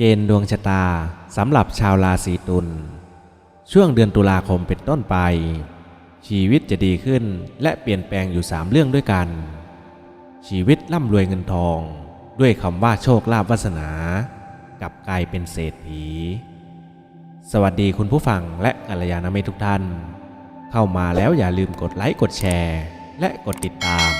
เกณฑ์ดวงชะตาสำหรับชาวราศีตุล ช่วงเดือนตุลาคมเป็นต้นไป ชีวิตจะดีขึ้นและเปลี่ยนแปลงอยู่3เรื่องด้วยกัน ชีวิตร่ำรวยเงินทอง ด้วยคำว่าโชคลาภวาสนา กับกลายเป็นเศรษฐี สวัสดีคุณผู้ฟังและกัลยาณมิตรทุกท่าน เข้ามาแล้วอย่าลืมกดไลค์กดแชร์ และกดติดตาม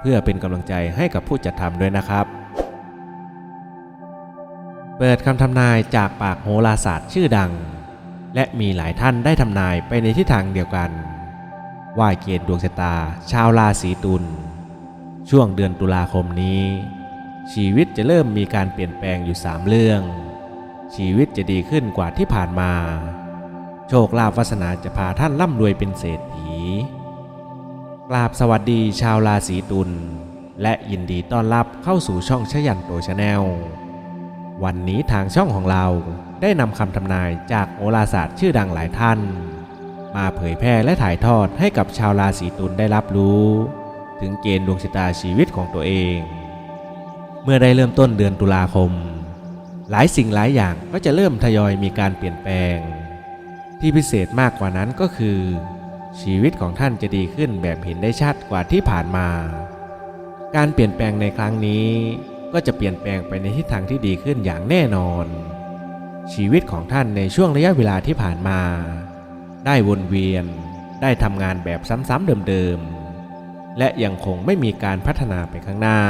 เพื่อเป็นกำลังใจให้กับผู้จัดทำด้วยนะครับ เปิดคำทำนายจากปากโหราศาสตร์ชื่อดัง และมีหลายท่านได้ทำนายไปในทิศทางเดียวกัน ว่าเกณฑ์ดวงชะตาชาวราศีตุลช่วงเดือนตุลาคมนี้ ชีวิตจะเริ่มมีการเปลี่ยนแปลงอยู่ 3 เรื่อง ชีวิตจะดีขึ้นกว่าที่ผ่านมา โชคลาภวาสนาจะพาท่านร่ำรวยเป็นเศรษฐีกราบสวัสดีชาวราศีตุลและยินดีต้อนรับเข้าสู่ช่องชยันโตชาแนล วันนี้ทางช่องของเราได้นำคำทำนายจากโหราศาสตร์ชื่อดังหลายท่าน มาเผยแพร่และถ่ายทอดให้กับชาวราศีตุลได้รับรู้ ถึงเกณฑ์ดวงชะตาชีวิตของตัวเอง เมื่อได้เริ่มต้นเดือนตุลาคม หลายสิ่งหลายอย่างก็จะเริ่มทยอยมีการเปลี่ยนแปลง ที่พิเศษมากกว่านั้นก็คือ ชีวิตของท่านจะดีขึ้นแบบเห็นได้ชัดกว่าที่ผ่านมา การเปลี่ยนแปลงในครั้งนี้ ก็จะเปลี่ยนแปลงไปในทิศทางที่ดีขึ้นอย่างแน่นอน ชีวิตของท่านในช่วงระยะเวลาที่ผ่านมา ได้วนเวียน ได้ทำงานแบบซ้ำๆเดิมๆ และยังคงไม่มีการพัฒนาไปข้างหน้า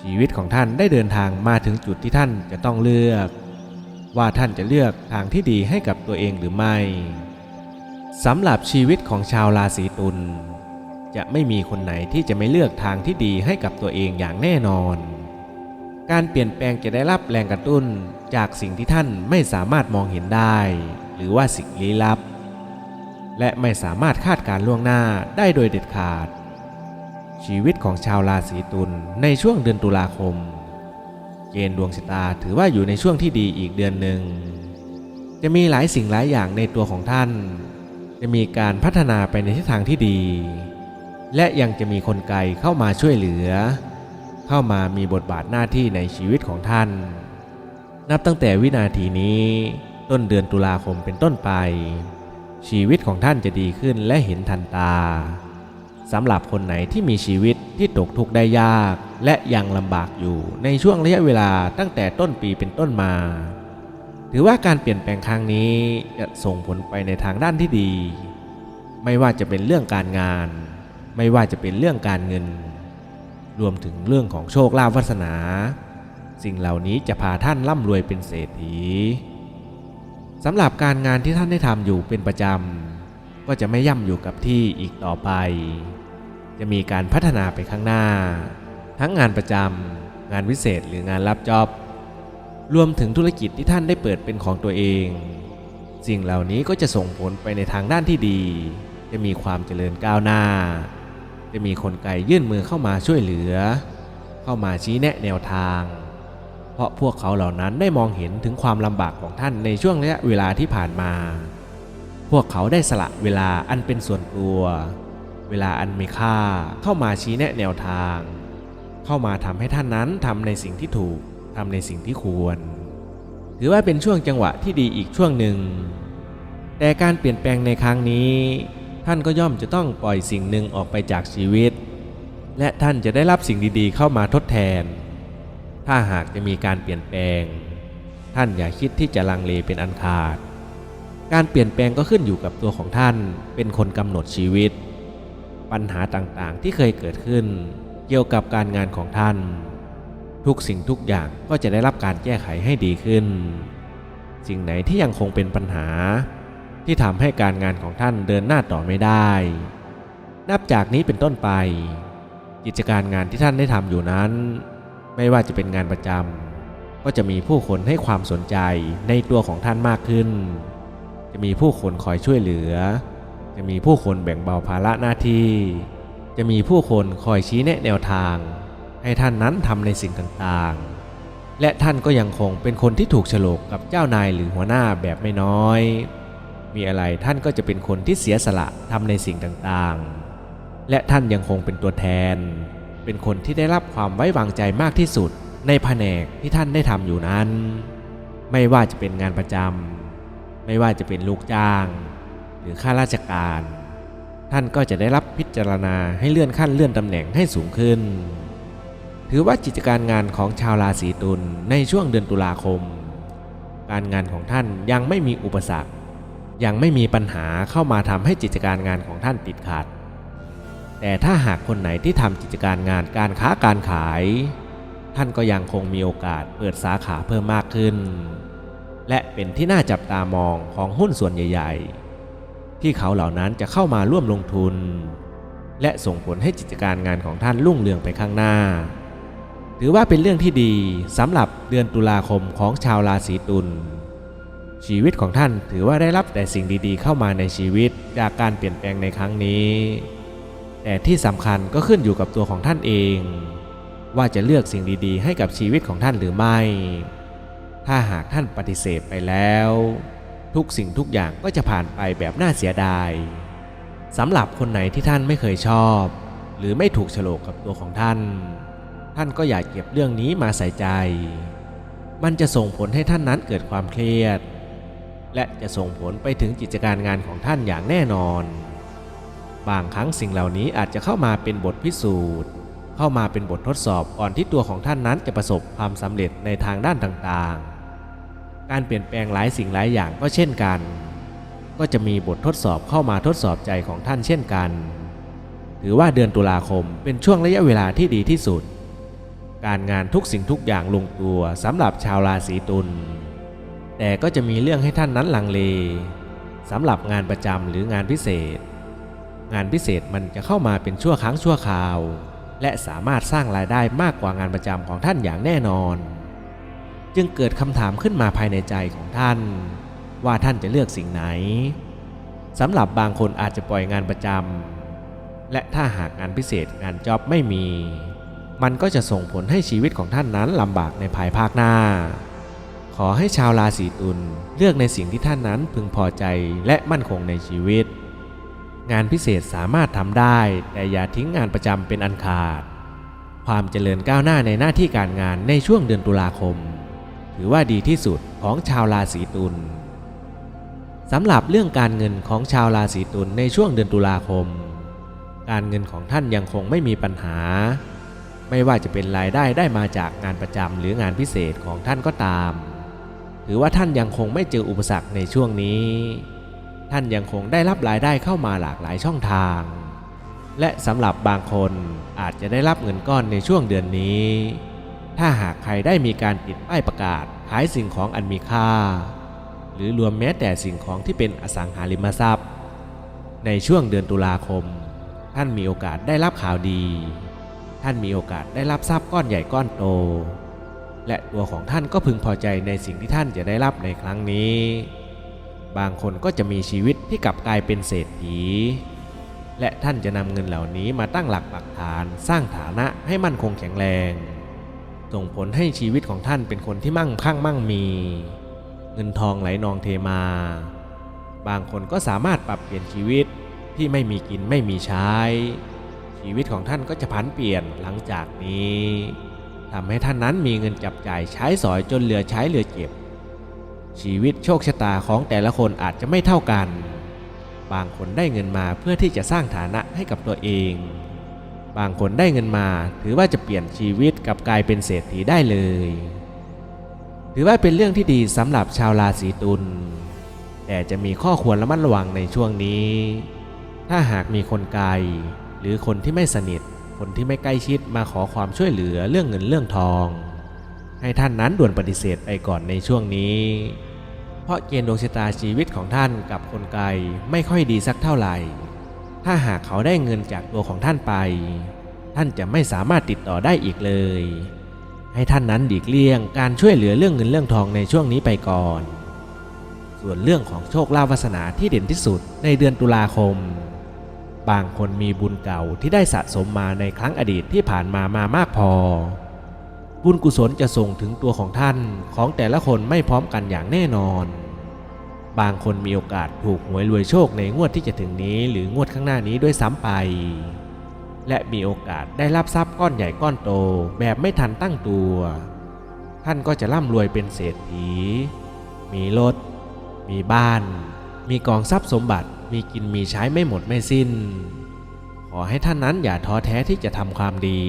ชีวิตของท่านได้เดินทางมาถึงจุดที่ท่านจะต้องเลือก ว่าท่านจะเลือกทางที่ดีให้กับตัวเองหรือไม่สำหรับชีวิตของชาวราศีตุลจะไม่มีคนไหนที่จะไม่เลือกทางที่ดีให้กับตัวเองอย่างแน่นอน การเปลี่ยนแปลงจะได้รับแรงกระตุ้นจากสิ่งที่ท่านไม่สามารถมองเห็นได้ หรือว่าสิ่งลี้ลับ และไม่สามารถคาดการ์ล่วงหน้าได้โดยเด็ดขาด ชีวิตของชาวราศีตุลในช่วงเดือนตุลาคม เกณฑ์ดวงชะตาถือว่าอยู่ในช่วงที่ดีอีกเดือนหนึ่ง จะมีหลายสิ่งหลายอย่างในตัวของท่าน จะมีการพัฒนาไปในทิศทางที่ดี และยังจะมีคนไกลเข้ามาช่วยเหลือ เข้ามามีบทบาทหน้าที่ในชีวิตของท่าน นับตั้งแต่วินาทีนี้ต้นเดือนตุลาคมเป็นต้นไป ชีวิตของท่านจะดีขึ้นและเห็นทันตาสำหรับคนไหนที่มีชีวิตที่ตกทุกข์ได้ยาก และยังลำบากอยู่ในช่วงระยะเวลาตั้งแต่ต้นปีเป็นต้นมา ถือว่าการเปลี่ยนแปลงครั้งนี้จะส่งผลไปในทางด้านที่ดี ไม่ว่าจะเป็นเรื่องการงาน ไม่ว่าจะเป็นเรื่องการเงิน รวมถึงเรื่องของโชคลาภวาสนา สิ่งเหล่านี้จะพาท่านร่ำรวยเป็นเศรษฐีสำหรับการงานที่ท่านได้ทำอยู่เป็นประจำก็จะไม่ย่ำอยู่กับที่อีกต่อไป จะมีการพัฒนาไปข้างหน้า ทั้งงานประจำงานวิเศษหรืองานรับจอบรวมถึงธุรกิจที่ท่านได้เปิดเป็นของตัวเอง สิ่งเหล่านี้ก็จะส่งผลไปในทางด้านที่ดี จะมีความเจริญก้าวหน้า จะมีคนไกลยื่นมือเข้ามาช่วยเหลือ เข้ามาชี้แนะแนวทาง เพราะพวกเขาเหล่านั้นได้มองเห็นถึงความลำบากของท่านในช่วงระยะเวลาที่ผ่านมา พวกเขาได้สละเวลาอันเป็นส่วนตัว เวลาอันมีค่าเข้ามาชี้แนะแนวทาง เข้ามาทำให้ท่านนั้นทำในสิ่งที่ถูกทำในสิ่งที่ควร ถือว่าเป็นช่วงจังหวะที่ดีอีกช่วงหนึ่ง แต่การเปลี่ยนแปลงในครั้งนี้ ท่านก็ย่อมจะต้องปล่อยสิ่งหนึ่งออกไปจากชีวิต และท่านจะได้รับสิ่งดีๆ เข้ามาทดแทน ถ้าหากจะมีการเปลี่ยนแปลง ท่านอย่าคิดที่จะลังเลเป็นอันขาด การเปลี่ยนแปลงก็ขึ้นอยู่กับตัวของท่านเป็นคนกำหนดชีวิต ปัญหาต่างๆที่เคยเกิดขึ้น เกี่ยวกับการงานของท่าน ทุกสิ่งทุกอย่างก็จะได้รับการแก้ไขให้ดีขึ้น สิ่งไหนที่ยังคงเป็นปัญหา ที่ทำให้การงานของท่านเดินหน้าต่อไม่ได้ นับจากนี้เป็นต้นไป กิจการงานที่ท่านได้ทำอยู่นั้น ไม่ว่าจะเป็นงานประจำก็จะมีผู้คนให้ความสนใจในตัวของท่านมากขึ้น จะมีผู้คนคอยช่วยเหลือ จะมีผู้คนแบ่งเบาภาระหน้าที่ จะมีผู้คนคอยชี้แนะแนวทาง ให้ท่านนั้นทำในสิ่งต่างๆและท่านก็ยังคงเป็นคนที่ถูกฉลกกับเจ้านายหรือหัวหน้าแบบไม่น้อย มีอะไรท่านก็จะเป็นคนที่เสียสละทำในสิ่งต่างๆ และท่านยังคงเป็นตัวแทน เป็นคนที่ได้รับความไว้วางใจมากที่สุดในแผนกที่ท่านได้ทำอยู่นั้น ไม่ว่าจะเป็นงานประจำไม่ว่าจะเป็นลูกจ้าง หรือข้าราชการ ท่านก็จะได้รับพิจารณาให้เลื่อนขั้นเลื่อนตำแหน่งให้สูงขึ้น ถือว่ากิจการงานของชาวราศีตุลในช่วงเดือนตุลาคม การงานของท่านยังไม่มีอุปสรรค ยังไม่มีปัญหาเข้ามาทำให้กิจการงานของท่านติดขัด แต่ถ้าหากคนไหนที่ทำกิจการงานการค้าการขาย ท่านก็ยังคงมีโอกาสเปิดสาขาเพิ่มมากขึ้น และเป็นที่น่าจับตามองของหุ้นส่วนใหญ่ ๆ ที่เขาเหล่านั้นจะเข้ามาร่วมลงทุน และส่งผลให้กิจการงานของท่านรุ่งเรืองไปข้างหน้า ถือว่าเป็นเรื่องที่ดีสำหรับเดือนตุลาคมของชาวราศีตุล ชีวิตของท่านถือว่าได้รับแต่สิ่งดีๆ เข้ามาในชีวิตจากการเปลี่ยนแปลงในครั้งนี้ แต่ที่สำคัญก็ขึ้นอยู่กับตัวของท่านเอง ว่าจะเลือกสิ่งดีๆ ให้กับชีวิตของท่านหรือไม่ ถ้าหากท่านปฏิเสธไปแล้ว ทุกสิ่งทุกอย่างก็จะผ่านไปแบบน่าเสียดายสำหรับคนไหนที่ท่านไม่เคยชอบ หรือไม่ถูกโฉลกกับตัวของท่าน ท่านก็อย่าเก็บเรื่องนี้มาใส่ใจ มันจะส่งผลให้ท่านนั้นเกิดความเครียด และจะส่งผลไปถึงกิจการงานของท่านอย่างแน่นอน บางครั้งสิ่งเหล่านี้อาจจะเข้ามาเป็นบทพิสูจน์ เข้ามาเป็นบททดสอบก่อนที่ตัวของท่านนั้นจะประสบความสำเร็จในทางด้านต่างๆ การเปลี่ยนแปลงหลายสิ่งหลายอย่างก็เช่นกัน ก็จะมีบททดสอบเข้ามาทดสอบใจของท่านเช่นกัน ถือว่าเดือนตุลาคมเป็นช่วงระยะเวลาที่ดีที่สุด การงานทุกสิ่งทุกอย่างลงตัวสำหรับชาวราศีตุล แต่ก็จะมีเรื่องให้ท่านนั้นลังเลสำหรับงานประจำหรืองานพิเศษ งานพิเศษมันจะเข้ามาเป็นชั่วครั้งชั่วคราว และสามารถสร้างรายได้มากกว่างานประจำของท่านอย่างแน่นอน จึงเกิดคำถามขึ้นมาภายในใจของท่าน ว่าท่านจะเลือกสิ่งไหนสำหรับบางคนอาจจะปล่อยงานประจำและถ้าหากงานพิเศษงานจ็อบไม่มี มันก็จะส่งผลให้ชีวิตของท่านนั้นลำบากในภายภาคหน้า ขอให้ชาวราศีตุลเลือกในสิ่งที่ท่านนั้นพึงพอใจและมั่นคงในชีวิต งานพิเศษสามารถทำได้ แต่อย่าทิ้งงานประจำเป็นอันขาด ความเจริญก้าวหน้าในหน้าที่การงานในช่วงเดือนตุลาคม ถือว่าดีที่สุดของชาวราศีตุลสำหรับเรื่องการเงินของชาวราศีตุลในช่วงเดือนตุลาคม การเงินของท่านยังคงไม่มีปัญหา ไม่ว่าจะเป็นรายได้ได้มาจากงานประจำหรืองานพิเศษของท่านก็ตาม ถือว่าท่านยังคงไม่เจออุปสรรคในช่วงนี้ ท่านยังคงได้รับรายได้เข้ามาหลากหลายช่องทาง และสำหรับบางคนอาจจะได้รับเงินก้อนในช่วงเดือนนี้ ถ้าหากใครได้มีการติดป้ายประกาศขายสิ่งของอันมีค่า หรือรวมแม้แต่สิ่งของที่เป็นอสังหาริมทรัพย์ ในช่วงเดือนตุลาคม ท่านมีโอกาสได้รับข่าวดี ท่านมีโอกาสได้รับทรัพย์ก้อนใหญ่ก้อนโต และตัวของท่านก็พึงพอใจในสิ่งที่ท่านจะได้รับในครั้งนี้ บางคนก็จะมีชีวิตที่กลับกลายเป็นเศรษฐี และท่านจะนำเงินเหล่านี้มาตั้งหลักปักฐานสร้างฐานะให้มั่นคงแข็งแรง ส่งผลให้ชีวิตของท่านเป็นคนที่มั่งคั่งมั่งมี เงินทองไหลนองเทมา บางคนก็สามารถปรับเปลี่ยนชีวิตที่ไม่มีกินไม่มีใช้ ชีวิตของท่านก็จะผันเปลี่ยนหลังจากนี้ ทำให้ท่านนั้นมีเงินจับจ่ายใช้สอยจนเหลือใช้เหลือเก็บ ชีวิตโชคชะตาของแต่ละคนอาจจะไม่เท่ากัน บางคนได้เงินมาเพื่อที่จะสร้างฐานะให้กับตัวเอง บางคนได้เงินมาถือว่าจะเปลี่ยนชีวิตกลับกลายเป็นเศรษฐีได้เลย ถือว่าเป็นเรื่องที่ดีสำหรับชาวราศีตุลแต่จะมีข้อควรระมัดระวังในช่วงนี้ ถ้าหากมีคนไกลหรือคนที่ไม่สนิท คนที่ไม่ใกล้ชิดมาขอความช่วยเหลือเรื่องเงินเรื่องทอง ให้ท่านนั้นด่วนปฏิเสธไปก่อนในช่วงนี้ เพราะเกณฑ์ดวงชะตาชีวิตของท่านกับคนไกลไม่ค่อยดีสักเท่าไหร่ ถ้าหากเขาได้เงินจากตัวของท่านไป ท่านจะไม่สามารถติดต่อได้อีกเลย ให้ท่านนั้นดีกเลี่ยงการช่วยเหลือเรื่องเงินเรื่องทองในช่วงนี้ไปก่อน ส่วนเรื่องของโชคลาภวาสนาที่เด่นที่สุดในเดือนตุลาคม บางคนมีบุญเก่าที่ได้สะสมมาในครั้งอดีตที่ผ่านมามามากพอ บุญกุศลจะส่งถึงตัวของท่านของแต่ละคนไม่พร้อมกันอย่างแน่นอน บางคนมีโอกาสถูกหวยรวยโชคในงวดที่จะถึงนี้ หรืองวดข้างหน้านี้ด้วยซ้ำไป และมีโอกาสได้รับทรัพย์ก้อนใหญ่ก้อนโตแบบไม่ทันตั้งตัว ท่านก็จะร่ำรวยเป็นเศรษฐี มีรถ มีบ้าน มีกองทรัพย์สมบัติ มีกินมีใช้ไม่หมดไม่สิ้น ขอให้ท่านนั้นอย่าท้อแท้ที่จะทำความดี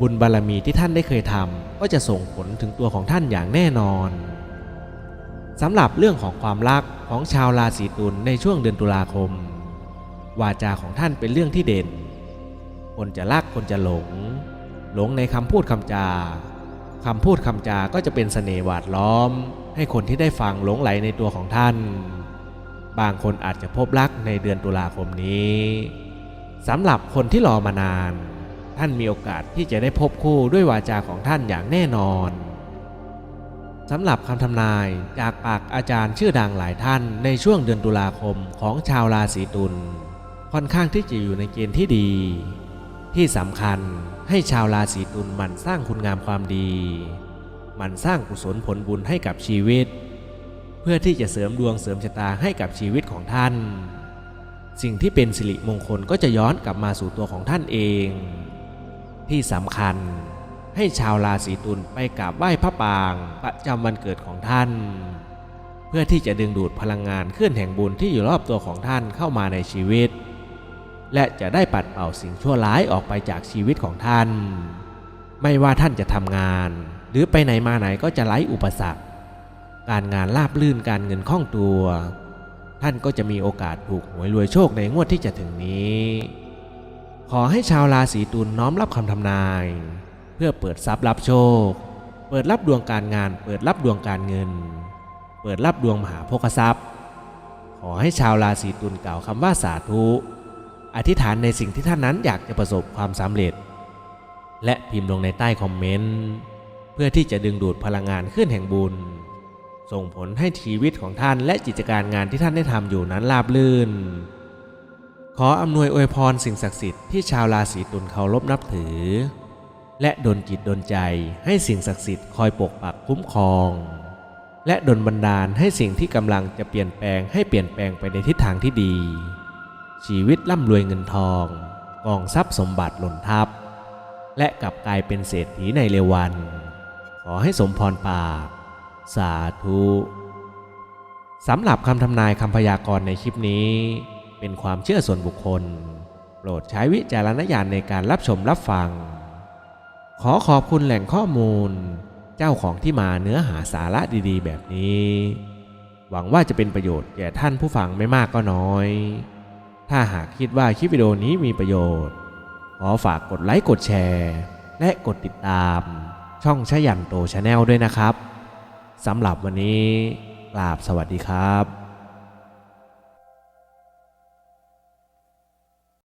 บุญบารมีที่ท่านได้เคยทำก็จะส่งผลถึงตัวของท่านอย่างแน่นอนสำหรับเรื่องของความรักของชาวราศีตุลในช่วงเดือนตุลาคม วาจาของท่านเป็นเรื่องที่เด่น คนจะรักคนจะหลง หลงในคำพูดคำจาคำพูดคำจาก็จะเป็นเสน่ห์หวาดล้อม ให้คนที่ได้ฟังหลงไหลในตัวของท่าน บางคนอาจจะพบรักในเดือนตุลาคมนี้สำหรับคนที่รอมานาน ท่านมีโอกาสที่จะได้พบคู่ด้วยวาจาของท่านอย่างแน่นอนสำหรับคำทำนายจากปากอาจารย์ชื่อดังหลายท่านในช่วงเดือนตุลาคมของชาวราศีตุลค่อนข้างที่จะอยู่ในเกณฑ์ที่ดี ที่สำคัญให้ชาวราศีตุลมันสร้างคุณงามความดี มันสร้างกุศลผลบุญให้กับชีวิต เพื่อที่จะเสริมดวงเสริมชะตาให้กับชีวิตของท่าน สิ่งที่เป็นสิริมงคลก็จะย้อนกลับมาสู่ตัวของท่านเอง ที่สำคัญให้ชาวราศีตุลไปกราบไหว้พระปางประจำวันเกิดของท่าน เพื่อที่จะดึงดูดพลังงานเคลื่อนแห่งบุญที่อยู่รอบตัวของท่านเข้ามาในชีวิต และจะได้ปัดเป่าสิ่งชั่วร้ายออกไปจากชีวิตของท่าน ไม่ว่าท่านจะทำงาน หรือไปไหนมาไหนก็จะไร้อุปสรรค การงานราบลื่นการเงินคล่องตัว ท่านก็จะมีโอกาสถูกหวยรวยโชคในงวดที่จะถึงนี้ ขอให้ชาวราศีตุลน้อมรับคำทำนาย เพื่อเปิดทรัพย์รับโชค เปิดรับดวงการงาน เปิดรับดวงการเงิน เปิดรับดวงมหาโภคทรัพย์ ขอให้ชาวราศีตุลกล่าวคำว่าสาธุ อธิษฐานในสิ่งที่ท่านนั้นอยากจะประสบความสำเร็จ และพิมพ์ลงในใต้คอมเมนต์เพื่อที่จะดึงดูดพลังงานขึ้นแห่งบุญ ส่งผลให้ชีวิตของท่านและกิจการงานที่ท่านได้ทำอยู่นั้นราบรื่น ขออำนวยอวยพรสิ่งศักดิ์สิทธิ์ที่ชาวราศีตุลเคารพนับถือ และดลจิตดลใจให้สิ่งศักดิ์สิทธิ์คอยปกปักคุ้มครอง และดลบันดาลให้สิ่งที่กำลังจะเปลี่ยนแปลงให้เปลี่ยนแปลงไปในทิศทางที่ดี ชีวิตร่ำรวยเงินทองกองทรัพย์สมบัติหล่นทับ และกลับกลายเป็นเศรษฐีในเร็ววัน ขอให้สมพรปาก สาธุสำหรับคำทำนายคำพยากรณ์ในคลิปนี้ เป็นความเชื่อส่วนบุคคล โปรดใช้วิจารณญาณในการรับชมรับฟัง ขอขอบคุณแหล่งข้อมูล เจ้าของที่มาเนื้อหาสาระดีๆ แบบนี้ หวังว่าจะเป็นประโยชน์แก่ท่านผู้ฟังไม่มากก็น้อย ถ้าหากคิดว่าคลิปวิดีโอนี้มีประโยชน์ ขอฝากกดไลค์กดแชร์ และกดติดตาม ช่องชยันโตชาแนลด้วยนะครับ สำหรับวันนี้กราบสวัสดีครับ